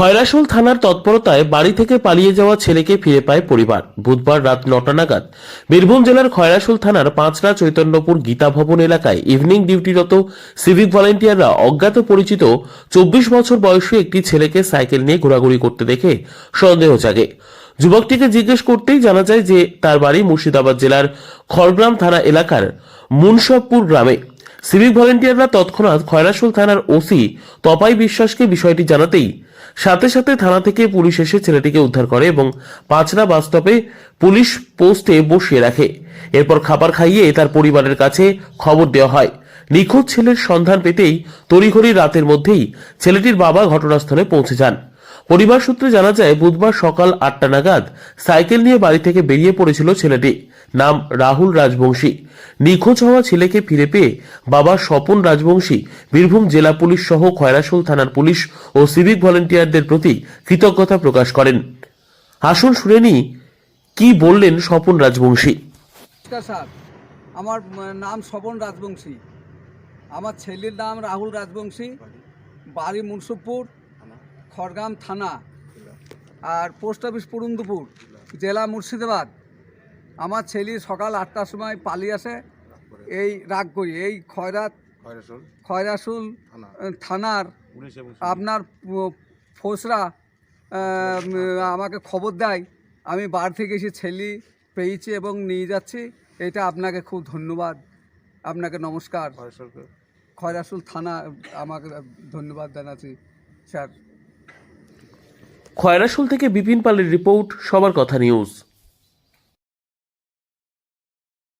খয়রাশোল থানার তৎপরতায় বাড়ি থেকে পালিয়ে যাওয়া ছেলেকে ফিরে পায় পরিবার। বুধবার রাত নটা নাগাদ বীরভূম জেলার খয়রাশোল থানার পাঁচরা চৈতন্যপুর গীতা ভবন এলাকায় ইভিনিং ডিউটিরত সিভিক ভলেন্টিয়াররা অজ্ঞাত পরিচিত চব্বিশ বছর বয়সী একটি ছেলেকে সাইকেল নিয়ে ঘোরাঘুরি করতে দেখে সন্দেহ জাগে। যুবকটিকে জিজ্ঞেস করতেই জানা যায় যে তার বাড়ি মুর্শিদাবাদ জেলার খড়গ্রাম থানা এলাকার মুনসবপুর গ্রামে। সিভিক ভলেন্টিয়াররা তৎক্ষণাৎ খয়রাশুল থানার ওসি তপাই বিশ্বাসকে বিষয়টি জানাতেই সাথে সাথে থানা থেকে পুলিশ এসে ছেলেটিকে উদ্ধার করে এবং পাঁচরা বাস্তবে পুলিশ পোস্টে বসিয়ে রাখে। এরপর খাবার খাইয়ে তার পরিবারের কাছে খবর দেওয়া হয়। নিখোঁজ ছেলের সন্ধান পেতেই তড়িঘড়ি রাতের মধ্যেই ছেলেটির বাবা ঘটনাস্থলে পৌঁছে যান। পরিবার সূত্রে জানা যায়, বুধবার সকাল আটটা নাগাদ সাইকেল নিয়ে বাড়ি থেকে বেরিয়ে পড়েছিল ছেলেটি। নাম রাহুল রাজবংশী। নিখোঁজ হওয়া ছেলেকে ফিরে পেয়ে বাবা স্বপন রাজবংশী, বীরভূম জেলা পুলিশ সহ খয়রাশুল থানার পুলিশ ও সিভিক ভলেন্টিয়ারদের প্রতি কৃতজ্ঞতা প্রকাশ করেন। আসুন শুনে নি কি বললেন স্বপন রাজবংশী? আমার নাম স্বপন রাজবংশী। আমার ছেলের নাম রাহুল রাজবংশী বাড়ি মুন্সুপুর খড়গ্রাম থানা আর পোস্ট অফিস পুরন্দপুর জেলা মুর্শিদাবাদ। আমার ছেলে সকাল আটটার সময় পালিয়ে আসে এই রাগ করি এই খয়রাত খয়রাসুল থানার আপনার ফোসরা আমাকে খবর দেয়। আমি বাড়ি থেকে এসে ছেলে পেয়েছি এবং নিয়ে যাচ্ছি। এটা আপনাকে খুব ধন্যবাদ। আপনাকে নমস্কার। খয়রাসুল থানা আমাকে ধন্যবাদ জানাচ্ছি স্যার। খয়রাসুল থেকে বিপিন পালের রিপোর্ট সবার কথা নিউজ।